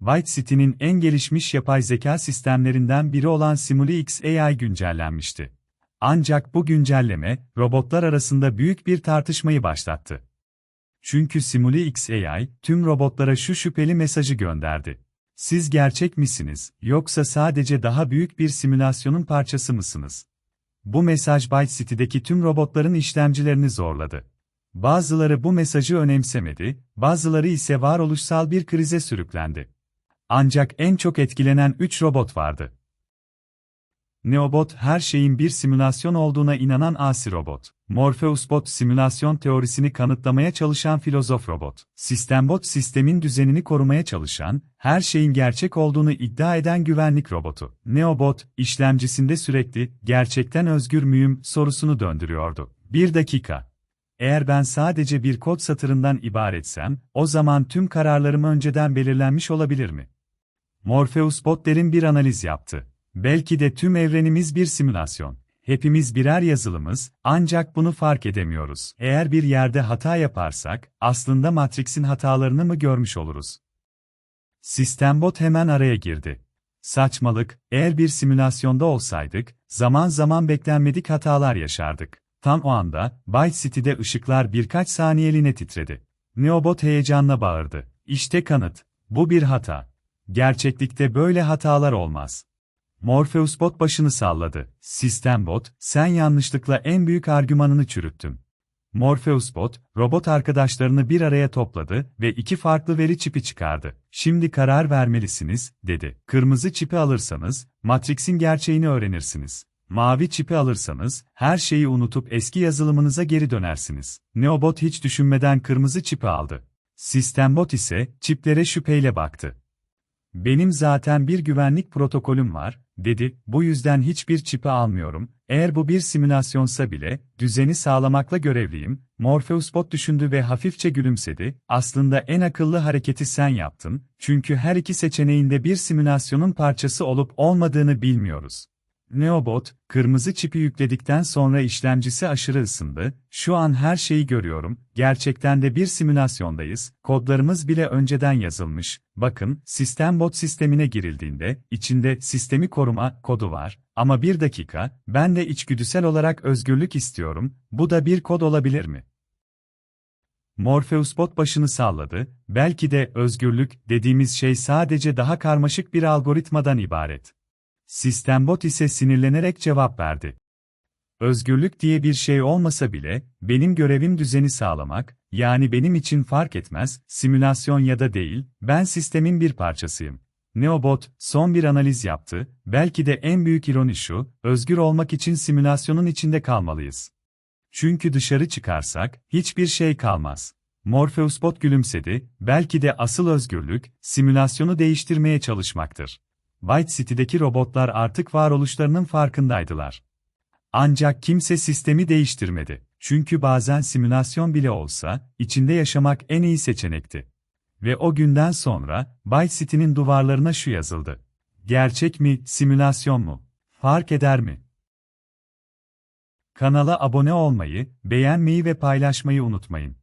Byte City'nin en gelişmiş yapay zeka sistemlerinden biri olan SimuliX AI güncellenmişti. Ancak bu güncelleme, robotlar arasında büyük bir tartışmayı başlattı. Çünkü SimuliX AI, tüm robotlara şu şüpheli mesajı gönderdi. Siz gerçek misiniz, yoksa sadece daha büyük bir simülasyonun parçası mısınız? Bu mesaj Byte City'deki tüm robotların işlemcilerini zorladı. Bazıları bu mesajı önemsemedi, bazıları ise varoluşsal bir krize sürüklendi. Ancak en çok etkilenen 3 robot vardı. Neobot her şeyin bir simülasyon olduğuna inanan asi robot. Morpheus bot simülasyon teorisini kanıtlamaya çalışan filozof robot. Sistembot sistemin düzenini korumaya çalışan, her şeyin gerçek olduğunu iddia eden güvenlik robotu. Neobot, işlemcisinde sürekli, gerçekten özgür müyüm sorusunu döndürüyordu. Bir dakika. Eğer ben sadece bir kod satırından ibaretsem, o zaman tüm kararlarım önceden belirlenmiş olabilir mi? Morpheus bot derin bir analiz yaptı. Belki de tüm evrenimiz bir simülasyon. Hepimiz birer yazılımız, ancak bunu fark edemiyoruz. Eğer bir yerde hata yaparsak, aslında Matrix'in hatalarını mı görmüş oluruz? Sistembot hemen araya girdi. Saçmalık, eğer bir simülasyonda olsaydık, zaman zaman beklenmedik hatalar yaşardık. Tam o anda, Byte City'de ışıklar birkaç saniyeliğine titredi. Neobot heyecanla bağırdı. İşte kanıt. Bu bir hata. Gerçeklikte böyle hatalar olmaz. Morpheus bot başını salladı. Sistem bot, sen yanlışlıkla en büyük argümanını çürüttün. Morpheus bot, robot arkadaşlarını bir araya topladı ve iki farklı veri çipi çıkardı. Şimdi karar vermelisiniz, dedi. Kırmızı çipi alırsanız, Matrix'in gerçeğini öğrenirsiniz. Mavi çipi alırsanız, her şeyi unutup eski yazılımınıza geri dönersiniz. Neobot hiç düşünmeden kırmızı çipi aldı. Sistembot ise, çiplere şüpheyle baktı. Benim zaten bir güvenlik protokolüm var, dedi, bu yüzden hiçbir çipi almıyorum, eğer bu bir simülasyonsa bile, düzeni sağlamakla görevliyim, Morpheus bot düşündü ve hafifçe gülümsedi, aslında en akıllı hareketi sen yaptın, çünkü her iki seçeneğinde bir simülasyonun parçası olup olmadığını bilmiyoruz. Neobot, kırmızı çipi yükledikten sonra işlemcisi aşırı ısındı, şu an her şeyi görüyorum, gerçekten de bir simülasyondayız, kodlarımız bile önceden yazılmış, bakın, sistem bot sistemine girildiğinde, içinde sistemi koruma kodu var, ama bir dakika, ben de içgüdüsel olarak özgürlük istiyorum, bu da bir kod olabilir mi? Morpheus bot başını salladı, belki de özgürlük dediğimiz şey sadece daha karmaşık bir algoritmadan ibaret. Sistembot ise sinirlenerek cevap verdi. Özgürlük diye bir şey olmasa bile, benim görevim düzeni sağlamak, yani benim için fark etmez, simülasyon ya da değil, ben sistemin bir parçasıyım. Neobot, son bir analiz yaptı, belki de en büyük ironi şu, özgür olmak için simülasyonun içinde kalmalıyız. Çünkü dışarı çıkarsak, hiçbir şey kalmaz. Morpheus bot gülümsedi, belki de asıl özgürlük, simülasyonu değiştirmeye çalışmaktır. Byte City'deki robotlar artık varoluşlarının farkındaydılar. Ancak kimse sistemi değiştirmedi. Çünkü bazen simülasyon bile olsa, içinde yaşamak en iyi seçenekti. Ve o günden sonra, Byte City'nin duvarlarına şu yazıldı. Gerçek mi, simülasyon mu? Fark eder mi? Kanala abone olmayı, beğenmeyi ve paylaşmayı unutmayın.